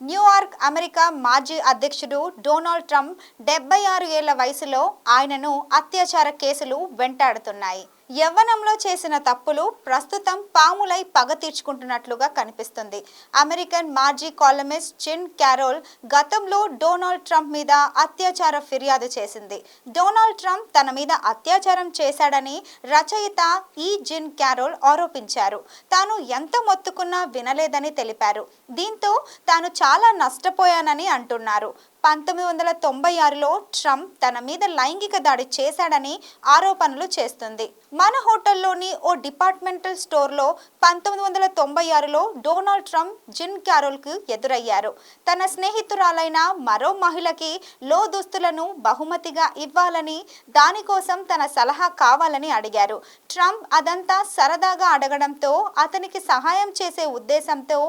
New York America మాజీ అధ్యక్షుడు Donald Trump డెబ్బై ఆరు ఏళ్ళ వయసులో ఆయనను అత్యాచార కేసులు వెంటాడుతున్నాయి. యవ్వనంలో చేసిన తప్పులు ప్రస్తుతం పాములై పగ తీర్చుకుంటున్నట్లుగా కనిపిస్తుంది. అమెరికన్ మాజీ కాలమిస్ట్ జిన్ క్యారోల్ గతంలో డొనాల్డ్ ట్రంప్ మీద అత్యాచార ఫిర్యాదు చేసింది. డొనాల్డ్ ట్రంప్ తన మీద అత్యాచారం చేశాడని రచయిత ఈ జిన్ క్యారోల్ ఆరోపించారు. తాను ఎంత మొత్తుకున్నా వినలేదని తెలిపారు. దీంతో తాను చాలా నష్టపోయానని అంటున్నారు. పంతొమ్మిది వందల తొంభై ఆరులో ట్రంప్ తన మీద లైంగిక దాడి చేశాడని ఆరోపణలు చేస్తుంది. మన హోటల్లోని ఓ డిపార్ట్మెంటల్ స్టోర్లో పంతొమ్మిది వందల తొంభై ఆరులో డొనాల్డ్ ట్రంప్ జిన్ క్యారోల్కు ఎదురయ్యారు. తన స్నేహితురాలైన మరో మహిళకి లో దుస్తులను బహుమతిగా ఇవ్వాలని దానికోసం తన సలహా కావాలని అడిగారు. ట్రంప్ అదంతా సరదాగా అడగడంతో అతనికి సహాయం చేసే ఉద్దేశంతో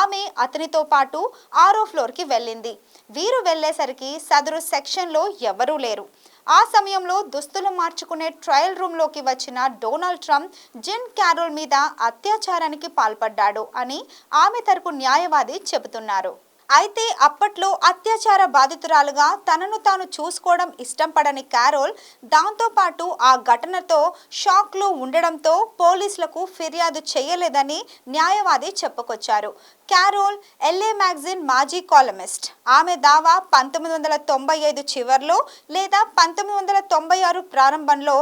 ఆమె అతనితో పాటు ఆరో ఫ్లోర్కి వెళ్ళింది. వీరు వెళ్ళేసరికి సదరు సెక్షన్లో ఎవరూ లేరు. ఆ సమయంలో దుస్తులు మార్చుకునే ట్రయల్ రూమ్లోకి వచ్చిన డొనాల్డ్ ట్రంప్ జిన్ క్యారోల్ మీద అత్యాచారానికి పాల్పడ్డాడు అని ఆమె తరపు న్యాయవాది చెబుతున్నారు. అయితే అప్పట్లో అత్యాచార బాధితురాలుగా తనను తాను చూసుకోవడం ఇష్టం పడని క్యారోల్ దాంతోపాటు ఆ ఘటనతో షాక్లో ఉండడంతో పోలీసులకు ఫిర్యాదు చేయలేదని న్యాయవాది చెప్పుకొచ్చారు. క్యారోల్ ఎల్ఏ మ్యాగజైన్ మాజీ కాలమిస్ట్. ఆమె దావా పంతొమ్మిది వందల తొంభై ఐదు చివర్లో లేదా పంతొమ్మిది వందల తొంభై ఆరు ప్రారంభంలో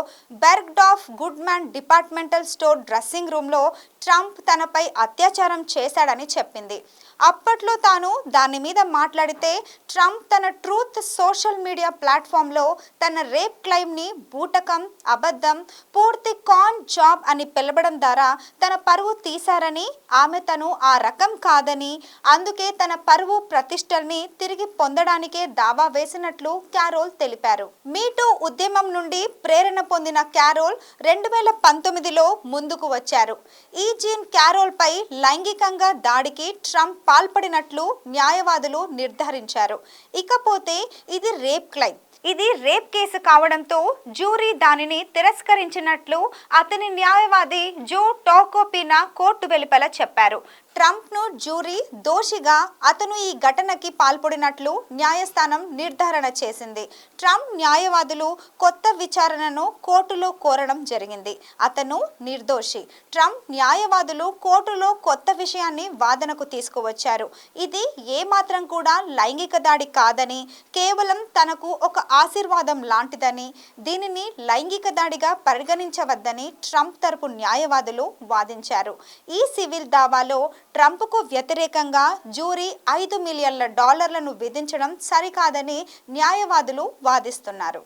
Bergdorf Goodman departmental store dressing రూమ్లో ట్రంప్ తనపై అత్యాచారం చేశాడని చెప్పింది. అప్పట్లో తాను దాని మీద మాట్లాడితే ట్రంప్ తన ట్రూత్ సోషల్ మీడియా ప్లాట్ఫామ్లో తన రేప్ క్లైమ్ని బూటకం అబద్ధం పూర్తి కాన్ జాబ్ అని పిలవడం ద్వారా తన పరువు తీశారని ఆమె తను ఆ రకం కాదని అందుకే తన పరువు ప్రతిష్టల్ని తిరిగి పొందడానికే దావా వేసినట్లు క్యారోల్ తెలిపారు. మీటూ ఉద్యమం నుండి ప్రేరణ పొందిన క్యారోల్ రెండు వేల పంతొమ్మిదిలో ముందుకు వచ్చారు. ఈ జీన్ క్యారోల్పై లైంగికంగా దాడికి ట్రంప్ పాల్పడినట్లు న్యాయవాదులు నిర్ధారించారు. ఇకపోతే ఇది రేప్ క్లైమ్ ఇది రేప్ కేసు కావడంతో జ్యూరీ దానిని తిరస్కరించినట్లు అతని న్యాయవాది జో టోకోపినా కోర్టు వెలుపల చెప్పారు. ట్రంప్ను జ్యూరీ దోషిగా అతను ఈ ఘటనకి పాల్పడినట్లు న్యాయస్థానం నిర్ధారణ చేసింది. ట్రంప్ న్యాయవాదులు కొత్త విచారణను కోర్టులో కోరడం జరిగింది. అతను నిర్దోషి. ట్రంప్ న్యాయవాదులు కోర్టులో కొత్త విషయాన్ని వాదనకు తీసుకువచ్చారు. ఇది ఏమాత్రం కూడా లైంగిక దాడి కాదని కేవలం తనకు ఒక ఆశీర్వాదం లాంటిదని దీనిని లైంగిక దాడిగా పరిగణించవద్దని ట్రంప్ తరపు న్యాయవాదులు వాదించారు. ఈ సివిల్ దావాలో ట్రంప్కు వ్యతిరేకంగా జ్యూరీ ఐదు మిలియన్ల డాలర్లను విధించడం సరికాదని న్యాయవాదులు వాదిస్తున్నారు.